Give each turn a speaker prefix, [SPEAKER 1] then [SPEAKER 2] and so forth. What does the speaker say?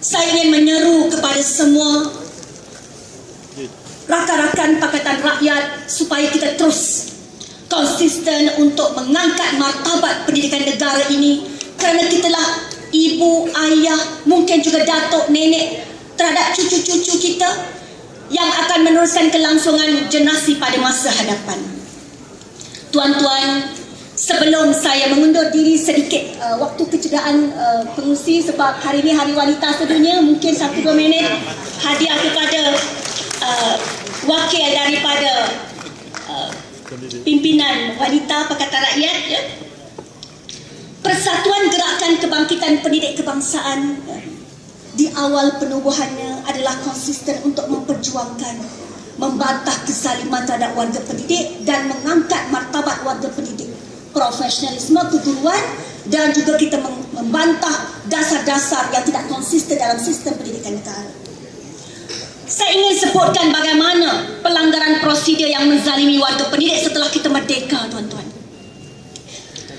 [SPEAKER 1] saya ingin menyeru kepada semua rakan-rakan Pakatan Rakyat supaya kita terus konsisten untuk mengangkat martabat pendidikan negara ini kerana kitalah ibu, ayah, mungkin juga datuk, nenek terhadap cucu-cucu kita yang akan meneruskan kelangsungan generasi pada masa hadapan. Tuan-tuan, sebelum saya mengundur diri sedikit uh, waktu kecederaan uh, pengusi sebab hari ini Hari Wanita Sedunia, mungkin satu dua minit hadiah kepada uh, wakil daripada uh, pimpinan wanita Pakatan Rakyat ya. Persatuan Gerakan Kebangkitan Pendidik Kebangsaan ya, di awal penubuhannya adalah konsisten untuk memperjuangkan membantah kezaliman terhadap warga pendidik dan pendidik profesionalisme keguruan dan juga kita membantah dasar-dasar yang tidak konsisten dalam sistem pendidikan negara. Saya ingin sebutkan bagaimana pelanggaran prosedur yang menzalimi warga pendidik setelah kita